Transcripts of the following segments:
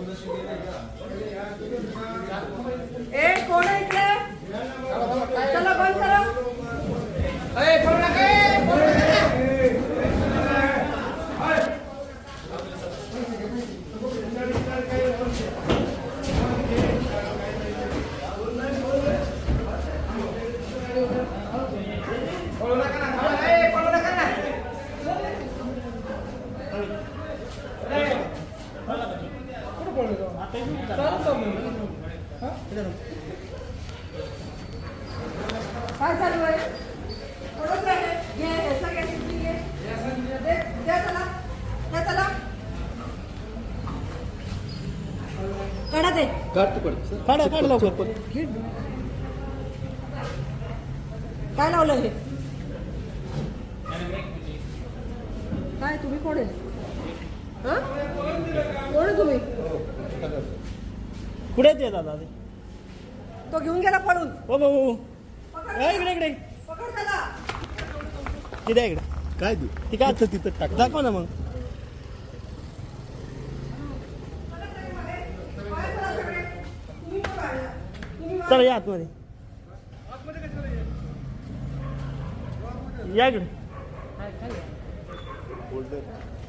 ए कोण आहे इकडे चला बंद करा काय चालू आहे कोणच घे सगळ्या घे द्या चला द्या चला काढा ते काढा काढ लवकर काय लावलं हे काय तुम्ही कोण आहे हां कोण आहे पुढे ते दादा ते? तो घेऊन गेला पळून. हो भाऊ पकड. ए, इकडे इकडे. पकड त्याला. तिथे इकडे. काय देऊ ती काय? तिथं टाक. दाखव ना मग. चला या आतमध्ये. या इकडे.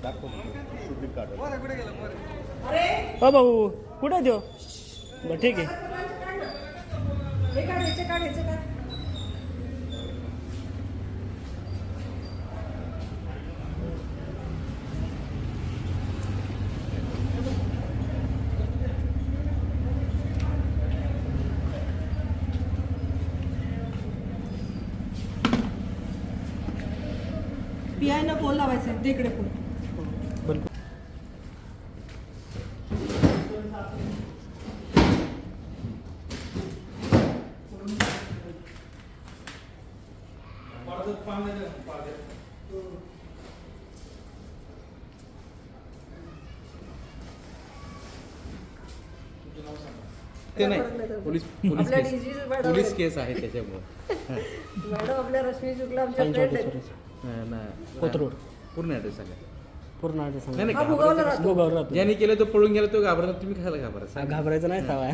दाखव शूटिंग काढ हो भाऊ कुठे देऊ बरं ठीक आहे. पियायला फोन लावायचं दे इकडे फोन बरं ते नाही. Police police case. Police. Case आहे त्याच्यामुळे. मॅडम आपल्या रश्मी शुक्ला आमच्या फ्रेंड आहेत. कोथरूड. पूर्ण ऍड्रेस सांगा पूर्ण ॲड्रेस सांगा नाही हा घाबरायचं ज्यांनी केलं तो पळून गेला तो घाबरला तुम्ही खायला घाबरा सांगा. घाबरायचं नाही सवाय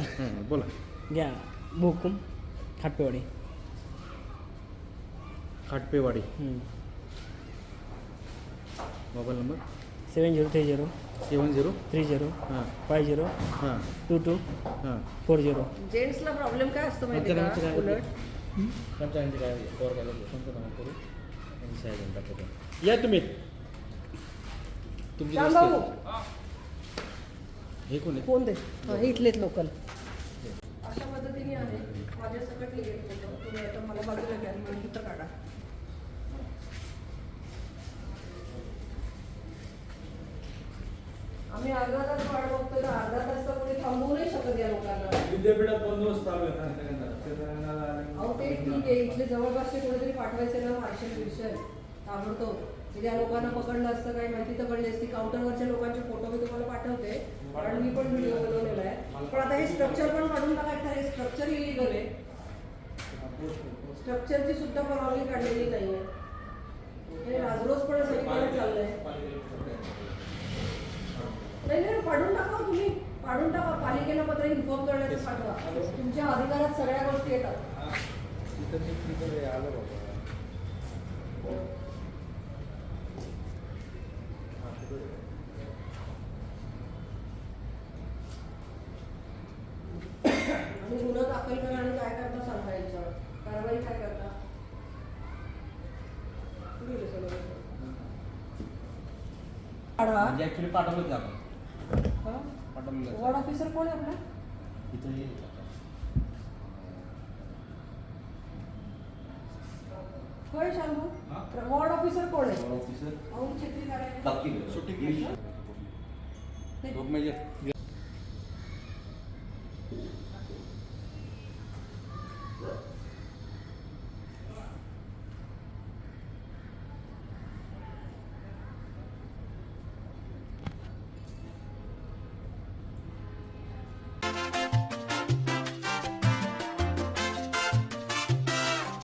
बोला. घ्या Bhokum Khatpewadi Khatpewadi. Mobile number? Seven zero three zero. Seven zero? Three zero. हां. Five zero. हां. Two two. हां. Four zero. जेंट्सला प्रॉब्लेम काय असतो माहिती का? काय उलट. काय कवर काय पंचनामा करू. आणि साहेब टाकतो या तुम्ही. तुमची भाऊ. हे कोण आहे हा, हे इथलेच लोकल. अशा पद्धतीने आहे. माझ्या सगळं क्लिअर होतं तुम्ही आता मला बाजूला घ्या. आणि चित्र काढा. आम्ही अर्धा तास वाट बघतो तर अर्धा तास तर कोणी थांबवू नाही शकत या लोकांना. विद्यापीठात बंदोबस्त चालू आहे ना सगळ्यांना. अहो ते ठीक आहे इथले जवळपासचे कोणीतरी पाठवायचे ना मार्शल विषय ताबडतोब. म्हणजे या लोकांना पकडलं असतं काही माहिती तर कळली असती. काउंटरवरच्या लोकांचे फोटो मी तुम्हाला पाठवते कारण मी पण व्हिडिओ बनवलेला आहे. पण आता हे स्ट्रक्चर पण काढून टाकायचं हे स्ट्रक्चर इलिगल आहे स्ट्रक्चरची सुद्धा परवानगी काढलेली नाही आहे हे राजरोज पण सगळीकडे चाललंय नाही नाही पाडून टाका पाडून टाका पालिकेला पत्र इन्फॉर्म करण्याचं पाठवा. तुमच्या अधिकारात सगळ्या गोष्टी येतात. आणि गुन्हा दाखल करा आणि काय करता सांगा याच्यावर कारवाई काय करता? सगळे? काढा. म्हणजे ऍक्च्युली पाठवलं आपण. हा? वॉर्ड ऑफिसर कोण आहे आपला इथं ये. होय शांभू वॉर्ड ऑफिसर कोण आहे ऑफिसर अहो छत्री काढायला सुट्टी म्हणजे